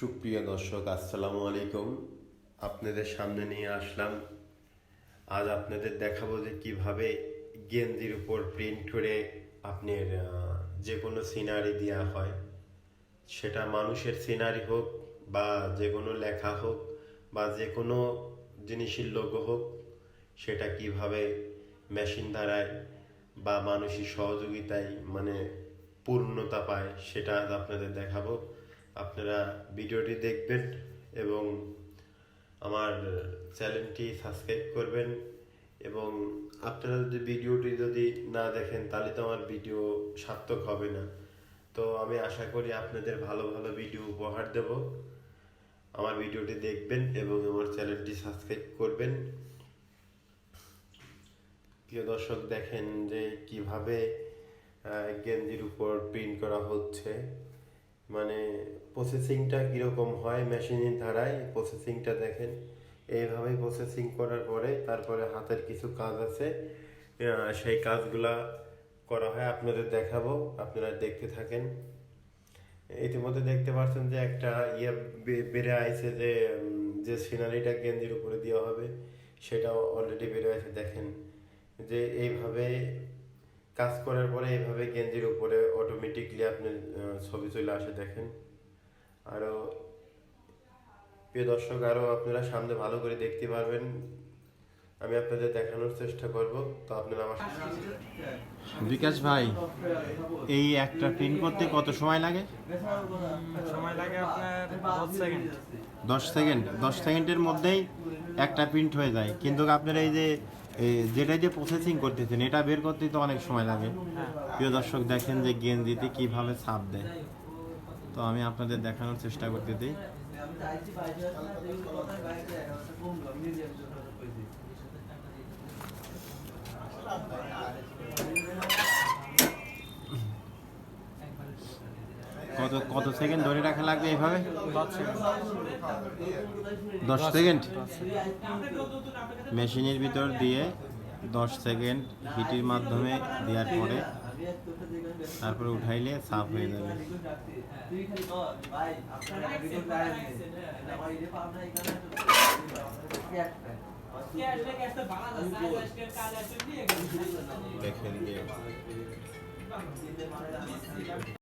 সুপ্রিয় দর্শক, আসসালামু আলাইকুম। আপনাদের সামনে নিয়ে আসলাম। আজ আপনাদের দেখাবো যে কীভাবে গেঞ্জির উপর প্রিন্ট করে আপনার যে কোনো সিনারি দেওয়া হয়। সেটা মানুষের সিনারি হোক বা যে কোনো লেখা হোক বা যে কোনো জিনিসের লোগো হোক, সেটা কীভাবে মেশিন দ্বারায় বা মানুষের সহযোগিতায় মানে পূর্ণতা পায়, সেটা আজ আপনাদের দেখাবো। আপনারা ভিডিওটি দেখবেন এবং আমার চ্যানেলটি সাবস্ক্রাইব করবেন এবং আপনারা যদি ভিডিওটি যদি না দেখেন, তাহলে তো আমার ভিডিও সার্থক হবে না। তো আমি আশা করি আপনাদের ভালো ভালো ভিডিও উপহার দেব। আমার ভিডিওটি দেখবেন এবং আমার চ্যানেলটি সাবস্ক্রাইব করবেন। প্রিয় দর্শক, দেখেন যে কীভাবে গেঞ্জির উপর প্রিন্ট করা হচ্ছে। মানে প্রসেসিংটা কীরকম হয় মেশিনের ধারায় প্রসেসিংটা দেখেন। এইভাবেই প্রসেসিং করার পরে তারপরে হাতের কিছু কাজ আছে। সেই কাজগুলা করা হয়। আপনাদের দেখাবো, আপনারা দেখতে থাকেন। ইতিমধ্যে দেখতে পাচ্ছেন যে একটা ইয়ে বেড়ে আইছে যে যে সিনারিটা গেঞ্জির উপরে দেওয়া হবে, সেটাও অলরেডি বেড়ে আছে দেখেন যে এইভাবে কাজ করার পরে এইভাবে গেঞ্জির উপরে অটোমেটিকলি আপনার আহ, ছবি চলে আসে দেখেন। আরও প্রিয় দর্শক আরও আপনারা সামনে ভালো করে দেখতে পারবেন। আমি আপনাদের দেখানোর চেষ্টা করব। তো আপনারা আমার বিকাশ ভাই এই একটা প্রিন্ট করতে কত সময় লাগে? সময় লাগে আপনার দশ সেকেন্ড দশ সেকেন্ড দশ সেকেন্ডের মধ্যেই একটা প্রিন্ট হয়ে যায়। কিন্তু আপনার এই যে যেটা যে প্রসেসিং করতেছেন এটা বের করতে তো অনেক সময় লাগে। প্রিয় দর্শক দেখেন যে গেঞ্জিতে কীভাবে ছাপ দেয়। তো আমি আপনাদের দেখানোর চেষ্টা করতে দিই। কত কত সেকেন্ড ধরে রাখা লাগবে এইভাবে দশ সেকেন্ড। দশ সেকেন্ড? মেশিনের ভিতর দিয়ে দশ সেকেন্ড হিটের মাধ্যমে দেওয়ার পরে তারপরে উঠাইলে সাফ হয়ে যাবে। দেখেন